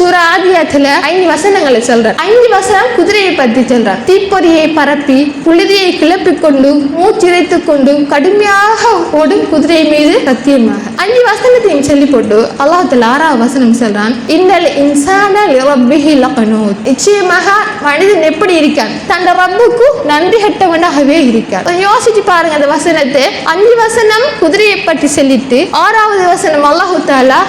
சூரா ஆதியாத்துல ஐந்து வசனங்களை சொல்றார். ஐந்து வசனம் குதிரையை பற்றி சொல்றார். தீப்பொறியை பரப்பி புழுதியை கிளப்பி கொண்டு மூச்சிறைத்துக் கொண்டு கடுமையாக ஓடும் குதிரை மீது சத்தியமாக. அஞ்சு வசனத்தையும் சொல்லி போட்டு அல்லாஹ் ஆறாவது வசனம் சொல்றான். இன்னல் இன்சான லிரப்பிஹி லகனூத். நிச்சயமாக மனிதன் எப்படி இருக்கான்? தன் ரப்புக்கு நன்றி கட்டவனாகவே இருக்கான். கொஞ்சம் யோசிச்சு பாருங்க அந்த வசனத்தை. அஞ்சு வசனம் குதிரையை பற்றி சொல்லிட்டு ஆறாவது வசனம் அல்லாஹு தாலா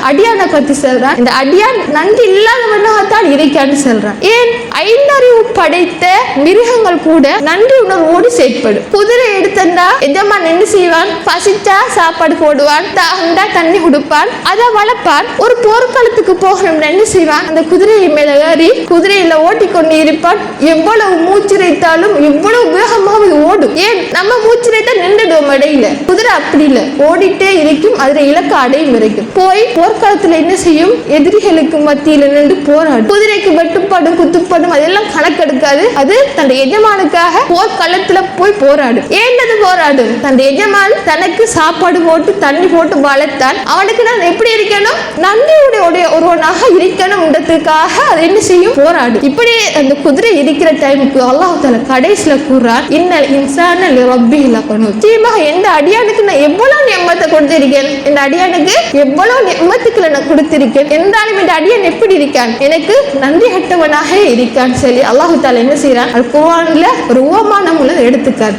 பற்றி சொல்றான். இந்த அடியான் நன்றி இல்லாதவனாகத்தான் இருக்கான்னு சொல்றான் ஏன் ஐந்தறிவு படைத்த மிருகங்கள் கூட நன்றி உணர்வோடு செயற்படும். குதிரை எடுத்தா எஜமான் என்ன செய்வான்? பசிச்சா சாப்பாடு போடுவான் தாகண்டா தண்ணி கொடுப்பான் அதை வளர்ப்பான். ஒரு போர்க்களத்துக்கு போகணும்னு என்ன செய்வான்? அந்த குதிரையை மேல ஏறி குதிரையில ஓட்டி கொண்டு இருப்பான். எவ்வளவு மூச்சிரைத்தாலும் எவ்வளவு வேகமாக ஓடும். ஏன்? நம்ம மூச்சிரைத்தா நின்றுடுவோம் இடையில. குதிரை அப்படி இல்லை. ஓடிட்டே இருக்கும். அதுல இலக்கு அடையும் வரைக்கும். போய் போர்க்களத்துல என்ன செய்யும்? எதிரிகளுக்கு மத்தியில நின்று போராடும். குதிரைக்கு வெட்டுப்படும் குத்துப்படும் அதெல்லாம் கணக்கெடுக்காது. அது தன் எஜமானுக்காக போர்க்களத்துல போய் போராடும் ஏன் போராடும் தன் எஜமான் தனக்கு சாப்பாடு போட்டு தண்ணி போட்டு வளர்த்தான் அவனுக்கு நான் எப்படி இருக்கணும்? நன்றியுடைய உடைய ஒருவனாக இருக்கணும் இருக்கணும்ன்றதுக்காக அது என்ன செய்யும்? போராடும். இப்படி அந்த குதிரை இருக்கிற டைமுக்கு அல்லாஹ் தால கடைசியில கூறான் இன்னல் இன்சான ரப்பி இலக்கணும் நிச்சயமாக எந்த அடியானுக்கு நான் எவ்வளவு நியமத்தை கொடுத்திருக்கேன்? இந்த அடியானுக்கு எவ்வளவு நியமத்துக்களை நான் கொடுத்திருக்கேன்? என்றாலும் இந்த அடியான் எப்படி இருக்கான்? எனக்கு நன்றி கட்டவனாக இருக்கான் சொல்லி அல்லாஹு தால என்ன செய்யறான் அது ஒரு உவமானம் உள்ளது எடுத்து காட்டுறான்.